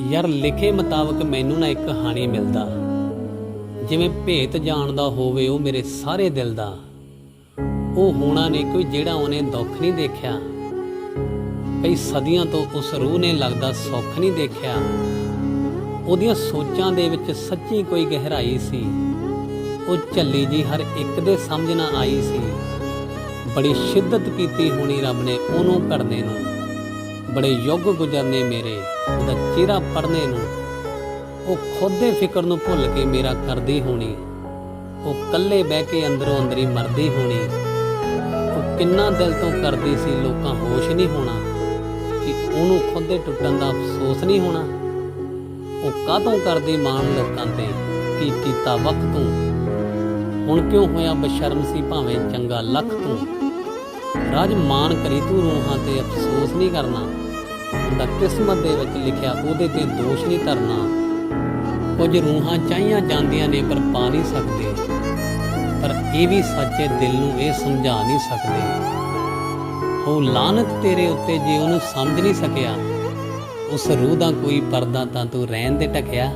ਯਾਰ ਲਿਖੇ ਮੁਤਾਬਕ ਮੈਨੂੰ ਨਾ ਇੱਕ ਕਹਾਣੀ ਮਿਲਦਾ। ਜਿਵੇਂ ਭੇਤ ਜਾਣਦਾ ਹੋਵੇ ਉਹ ਮੇਰੇ ਸਾਰੇ ਦਿਲ ਦਾ। ਉਹ ਹੋਣਾ ਨਹੀਂ ਕੋਈ ਜਿਹੜਾ ਉਹਨੇ ਦੁੱਖ ਨਹੀਂ ਦੇਖਿਆ। ਕਈ ਸਦੀਆਂ ਤੋਂ ਉਸ ਰੂਹ ਨੇ ਲੱਗਦਾ ਸੁੱਖ ਨਹੀਂ ਦੇਖਿਆ। ਉਹਦੀਆਂ ਸੋਚਾਂ ਦੇ ਵਿੱਚ ਸੱਚੀ ਕੋਈ ਗਹਿਰਾਈ ਸੀ। ਉਹ ਝੱਲੀ ਜੀ ਹਰ ਇੱਕ ਦੇ ਸਮਝ ਨਾ ਆਈ ਸੀ। ਬੜੀ ਸ਼ਿੱਦਤ ਕੀਤੀ ਹੋਣੀ ਰੱਬ ਨੇ ਉਹਨੂੰ ਘੜਨੇ ਨੂੰ। ਬੜੇ ਯੁੱਗ ਗੁਜ਼ਰਨੇ ਮੇਰੇ, ਉਹਦਾ ਚਿਹਰਾ ਪੜਨੇ ਨੂੰ। ਉਹ ਖੁਦ ਦੇ ਫਿਕਰ ਨੂੰ ਭੁੱਲ ਕੇ ਮੇਰਾ ਕਰਦੀ ਹੋਣੀ। ਉਹ ਕੱਲੇ ਬਹਿ ਕੇ ਅੰਦਰੋਂ ਅੰਦਰੀ ਮਰਦੀ ਹੋਣੀ। ਉਹ ਕਿੰਨਾ ਦਿਲ ਤੋਂ ਕਰਦੀ ਸੀ ਲੋਕਾਂ ਹੋਸ਼ ਨਹੀਂ ਹੋਣਾ, ਕਿ ਉਹਨੂੰ ਖੁਦ ਦੇ ਟੁੱਟਣ ਦਾ ਅਫਸੋਸ ਨਹੀਂ ਹੋਣਾ। ਉਹ ਕਾਹਤੋਂ ਕਰਦੀ ਮਾਣ ਲੋਕਾਂ ਤੇ, ਕੀ ਕੀਤਾ ਵਕਤ ਤੂੰ। ਹੁਣ ਕਿਉਂ ਹੋਇਆ ਬਸ਼ਰਮ ਸੀ ਭਾਵੇਂ ਚੰਗਾ ਲੱਖ ਤੂੰ। ਰਾਜ ਮਾਨ ਕਰੀ ਤੂੰ ਰੂਹਾਂ ਤੇ ਅਫਸੋਸ ਨਹੀਂ ਕਰਨਾ। ਉਹਦਾ ਕਿਸਮਤ ਦੇ ਵਿੱਚ ਲਿਖਿਆ ਉਹਦੇ ਤੇ ਦੋਸ਼ ਨਹੀਂ ਕਰਨਾ ਕੁਝ ਰੂਹਾਂ ਚਾਹੀਆਂ ਜਾਂਦੀਆਂ ਨੇ ਪਰ ਪਾ ਨਹੀਂ ਸਕਦੇ। ਪਰ ਇਹ ਵੀ ਸੱਚੇ ਦਿਲ ਨੂੰ ਇਹ ਸਮਝਾ ਨਹੀਂ ਸਕਦੇ। ਉਹ ਲਾਨਤ ਤੇਰੇ ਉੱਤੇ ਜੇ ਉਹਨੂੰ ਸਮਝ ਨਹੀਂ ਸਕਿਆ, ਉਸ ਰੂਹ ਦਾ ਕੋਈ ਪਰਦਾ ਤਾਂ ਤੂੰ ਰਹਿਣ ਦੇ ਟਕਿਆ